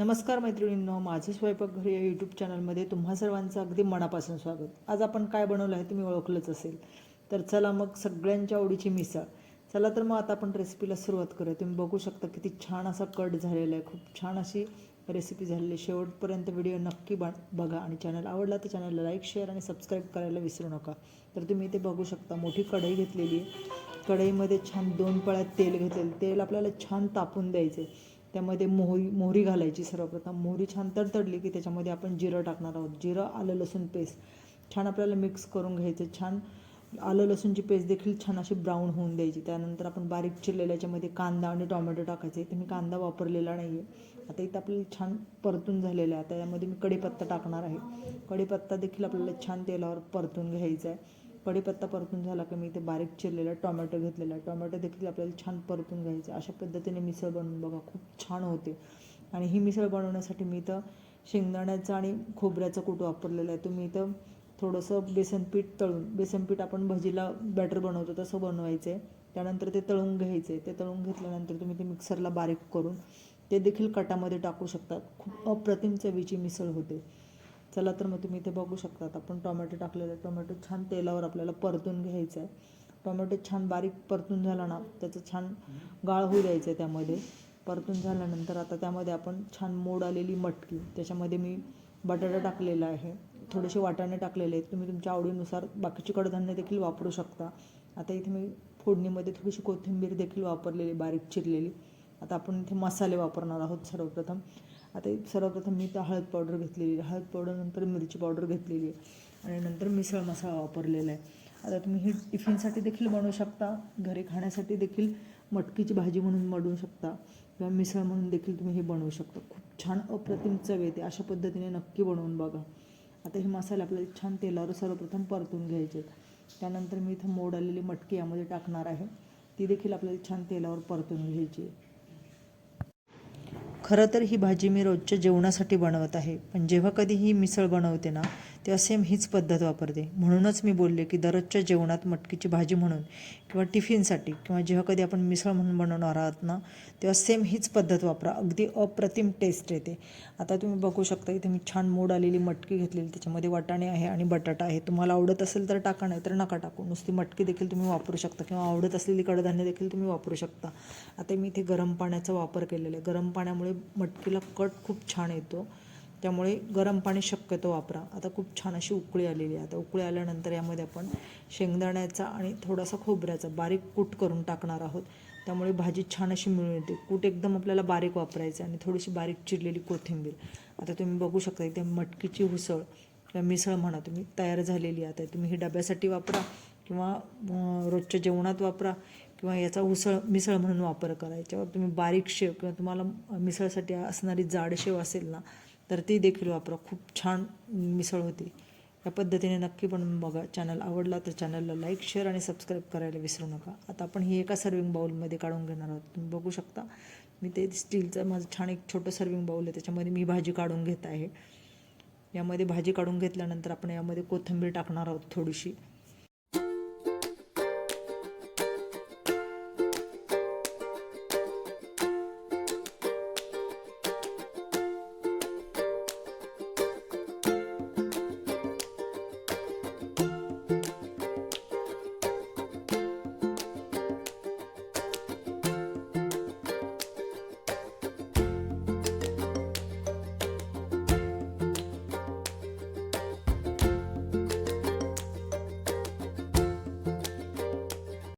नमस्कार मैत्रिणींनो माझं स्वयंपाकघर या यूट्यूब चॅनलमध्ये तुम्हा सर्वांचं अगदी मनापासून स्वागत. आज आपण काय बनवलं आहे तुम्ही ओळखलंच असेल. तर चला मग सगळ्यांच्या आवडीची मिसळ. चला तर मग आता आपण रेसिपीला सुरुवात करूया. तुम्ही बघू शकता किती छान असा कट झालेला आहे. खूप छान अशी रेसिपी झालेली आहे. शेवटपर्यंत व्हिडिओ नक्की बा बघा आणि चॅनल आवडला तर चॅनलला लाईक शेअर आणि सबस्क्राईब करायला विसरू नका. तर तुम्ही इथे बघू शकता मोठी कढई घेतलेली आहे. कढईमध्ये छान दोन पळ्यात तेल घेतलेलं तेल आपल्याला छान तापून द्यायचे त्यामध्ये मोहरी मोहरी घालायची सर्वप्रथम. मोहरी छान तडतडली की त्याच्यामध्ये आपण जिरं टाकणार आहोत. जिरं आलं लसूण पेस्ट. छान आपल्याला मिक्स करून घ्यायचं. छान आलं लसूणची पेस्ट देखील छान अशी ब्राऊन होऊन द्यायची. त्यानंतर आपण बारीक चिरलेल्या याच्यामध्ये कांदा आणि टोमॅटो टाकायचे. इथे मी कांदा वापरलेला नाही आहे आता इथं आपल्याला छान परतून झालेलं आहे. आता यामध्ये मी कढीपत्ता टाकणार आहे. कढीपत्ता देखील आपल्याला छान तेलावर परतून घ्यायचा आहे. कढीपत्ता परतून झाला की मी इथे बारीक चिरलेला टोमॅटो घेतलेला. टोमॅटो देखील आपल्याला छान परतून घ्यायचं. अशा पद्धतीने मिसळ बनवून बघा खूप छान होते. आणि ही मिसळ बनवण्यासाठी मी इथं शेंगदाण्याचं आणि खोबऱ्याचं कूट वापरलेलं आहे तुम्ही इथं थोडंसं बेसन पीठ तळून बेसन पीठ आपण भजीला बॅटर बनवतो तसं बनवायचं. आहे त्यानंतर ते तळून घ्यायचं. आहे ते तळून घेतल्यानंतर तुम्ही ते मिक्सरला बारीक करून ते देखील कटामध्ये टाकू शकतात खूप अप्रतिम चवीची मिसळ होते. चला तर मग तुम्ही इथे बघू शकतात. आपण टोमॅटो टाकलेलं टोमॅटो छान तेलावर आपल्याला परतून घ्यायचं आहे टोमॅटो छान बारीक परतून झाला ना त्याचं छान गाळ होऊ द्यायचं आहे त्यामध्ये. परतून झाल्यानंतर आता त्यामध्ये आपण छान मोड आलेली मटकी त्याच्यामध्ये मी बटाटा टाकलेला आहे. थोडेसे वाटाणे टाकलेले आहेत. तुम्ही तुमच्या आवडीनुसार बाकीची कडधान्य देखील वापरू शकता. आता इथे मी फोडणीमध्ये थोडीशी कोथिंबीर देखील वापरलेली बारीक चिरलेली. आता आपण इथे मसाले वापरणार आहोत सर्वप्रथम. आता सर्वप्रथम मी तर हळद पावडर घेतलेली आहे. हळद पावडर नंतर मिरची पावडर घेतलेली आहे. आणि नंतर मिसळ मसाला वापरलेला आहे. आता तुम्ही हे टिफिनसाठी देखील बनवू शकता. घरी खाण्यासाठी देखील मटकीची भाजी म्हणून बनवू शकता. किंवा मिसळ म्हणून देखील तुम्ही हे बनवू शकता. खूप छान अप्रतिम चव येते. अशा पद्धतीने नक्की बनवून बघा. आता हे मसाले आपल्याला छान तेलावर सर्वप्रथम परतून घ्यायचे त्यानंतर मी इथं मोड आलेली मटकी यामध्ये टाकणार आहे. ती देखील आपल्याला छान तेलावर परतून घ्यायची आहे. खरं तर ही भाजी मी रोजच्या जेवणासाठी बनवत आहे. पण जेव्हा कधी ही मिसळ बनवते ना तेव्हा सेम हीच पद्धत वापरते. म्हणूनच मी बोलले की दररोजच्या जेवणात मटकीची भाजी म्हणून किंवा टिफिनसाठी किंवा जेव्हा कधी आपण मिसळ म्हणून बनवणार आहात ना तेव्हा सेम हीच पद्धत वापरा. अगदी अप्रतिम टेस्ट येते. आता तुम्ही बघू शकता इथे मी छान मोड आलेली मटकी घेतलेली त्याच्यामध्ये वाटाणे आहे आणि बटाटा आहे. तुम्हाला आवडत असेल तर टाका नाही तर नका टाकू. नुसती मटकी देखील तुम्ही वापरू शकता किंवा आवडत असलेली कडधान्य देखील तुम्ही वापरू शकता. आता मी इथे गरम पाण्याचा वापर केलेला आहे. गरम पाण्यामुळे मटकीला कट खूप छान येतो. त्यामुळे गरम पाणी शक्यतो वापरा. आता खूप छान अशी उकळी आलेली आहे. आता उकळी आल्यानंतर यामध्ये आपण शेंगदाण्याचा आणि थोडासा खोबऱ्याचा बारीक कूट करून टाकणार आहोत. त्यामुळे भाजी छान अशी मिळून येते. कूट एकदम आपल्याला बारीक वापरायचं आणि थोडीशी बारीक चिरलेली कोथिंबीर. आता तुम्ही बघू शकता इथे मटकीची उसळ किंवा मिसळ म्हणा तुम्ही तयार झालेली आता तुम्ही ही डब्यासाठी वापरा किंवा रोजच्या जेवणात वापरा किंवा याचा उसळ मिसळ म्हणून वापर करा. याच्यावर तुम्ही बारीक शेव किंवा तुम्हाला मिसळसाठी असणारी जाड शेव असेल ना तर ती देखील वापरा. खूप छान मिसळ होती. या पद्धतीने नक्की पण बघा. चॅनल आवडला तर चॅनलला लाईक शेअर आणि सबस्क्राईब करायला विसरू नका. आता आपण ही एका सर्विंग बाउलमध्ये काढून घेणार आहोत. तुम्ही बघू शकता. मी ते स्टीलचं माझं छान एक छोटं सर्विंग बाउल आहे. त्याच्यामध्ये मी भाजी काढून घेत आहे. यामध्ये भाजी काढून घेतल्यानंतर आपण यामध्ये कोथिंबीर टाकणार आहोत थोडीशी.